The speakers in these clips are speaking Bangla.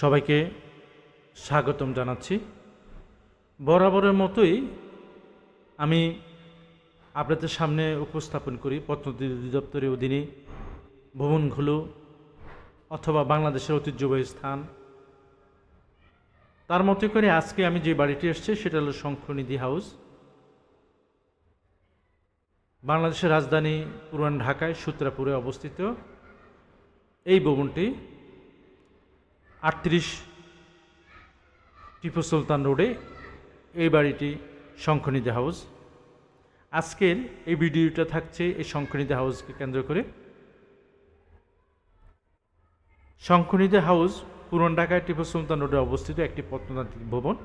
সবাইকে স্বাগতম জানাচ্ছি। বরাবরের মতোই আমি আপনাদের সামনে উপস্থাপন করি প্রত্নতত্ত্ব অধিদপ্তরের অধীনে ভবনগুলো অথবা বাংলাদেশের ঐতিহ্যবাহী স্থান। তার মতো করে আজকে আমি যে বাড়িটি এসেছি সেটা হলো শঙ্খনিধি হাউস। বাংলাদেশের রাজধানী পুরান ঢাকায় সূত্রাপুরে অবস্থিত। এই ভবনটি আটত্রিশ টিপু সুলতান রোডে এই বাড়িটি শঙ্খনিধি হাউস। আজকের এই ভিডিওটা থাকছে এই শঙ্খনিধি হাউসকে কেন্দ্র করে। শঙ্খনিধি হাউস পুরন ঢাকায় টিপু সুলতান রোডে অবস্থিত একটি প্রত্নতান্ত্রিক ভবন।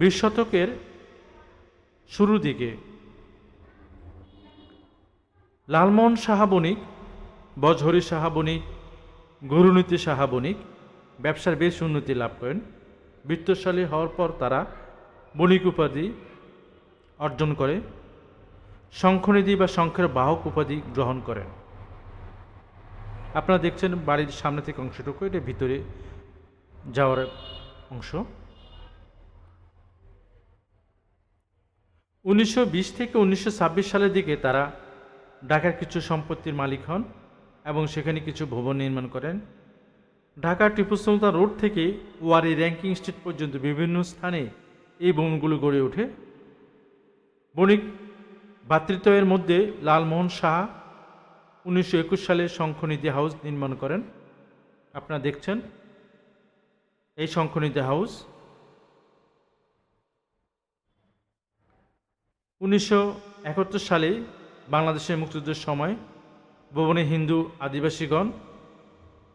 বিশ শতকের শুরু দিকে লালমোহন সাহা বণিক বজহরি সাহা বণিক, গরুনীতি সাহা বণিক, ব্যবসার বেশ উন্নতি লাভ করেন। বৃত্তশালী হওয়ার পর তারা বণিক উপাধি অর্জন করে, শঙ্খনিধি বা শঙ্খের বাহক উপাধি গ্রহণ করেন। আপনারা দেখছেন বাড়ির সামনে থেকে অংশটুকু এটা ভিতরে যাওয়ার অংশ। উনিশশো বিশ থেকে উনিশশো ছাব্বিশ সালের দিকে তারা ঢাকার কিছু সম্পত্তির মালিক হন। এবং সেখানে কিছু ভবন নির্মাণ করেন। ঢাকা টিপু সুলতান রোড থেকে ওয়ারি র্যাঙ্কিং স্ট্রিট পর্যন্ত বিভিন্ন স্থানে এই ভবনগুলো গড়ে ওঠে। বণিক ভাতৃত্বের মধ্যে লালমোহন শাহ উনিশশো একুশ সালে শঙ্খনিধি হাউস নির্মাণ করেন। আপনারা দেখছেন এই শঙ্খনিধি হাউস। উনিশশো একাত্তর সালে বাংলাদেশের মুক্তিযুদ্ধের সময় ভবনে হিন্দু আদিবাসীগণ,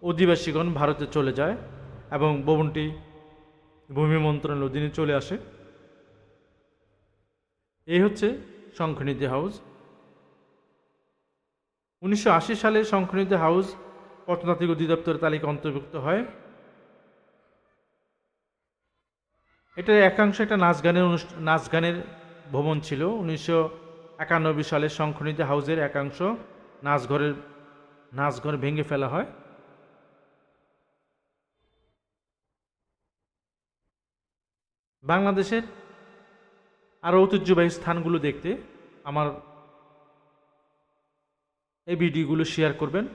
অধিবাসীগণ ভারতে চলে যায় এবং ভবনটি ভূমি মন্ত্রণালয়ের অধীনে চলে আসে। এই হচ্ছে শঙ্খনিধি হাউস। উনিশশো আশি সালে শঙ্খনিধি হাউস প্রত্নতাত্ত্বিক অধিদপ্তরের তালিকা অন্তর্ভুক্ত হয়। এটা একাংশ একটা নাচ গানের নাচ গানের ভবন ছিল। উনিশশো একানব্বই সালে শঙ্খনিধি হাউসের একাংশ। নাচঘরের, নাচঘর ভেঙে ফেলা হয়। বাংলাদেশের আরও ঐতিহ্যবাহী স্থানগুলো দেখতে আমার এই ভিডিওগুলো শেয়ার করবেন।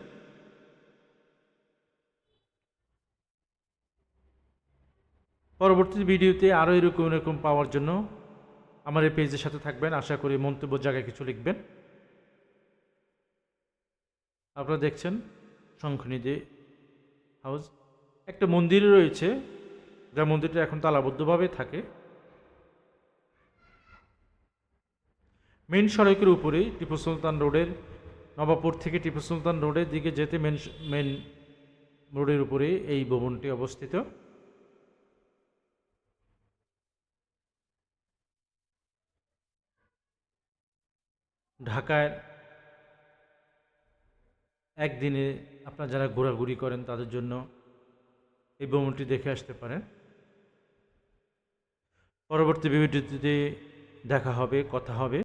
পরবর্তী ভিডিওতে আরও এরকম এরকম পাওয়ার জন্য আমার এই পেজের সাথে থাকবেন। আশা করি মন্তব্য জায়গায় কিছু লিখবেন। আপনারা দেখছেন শঙ্খনিধি হাউস। একটা মন্দির রয়েছে, যা মন্দিরটা এখন তালাবদ্ধভাবে থাকে। মেন সড়কের উপরে টিপু সুলতান রোডের, নবাবপুর থেকে টিপু সুলতান রোডের দিকে যেতে মেন মেন রোডের উপরে এই ভবনটি অবস্থিত। ঢাকায় একদিনে আপনারা যারা ঘোরাঘুরি করেন তাদের জন্য এই ভ্রমণটি দেখে আসতে পারেন। পরবর্তী বিবৃতিতে দেখা হবে, কথা হবে।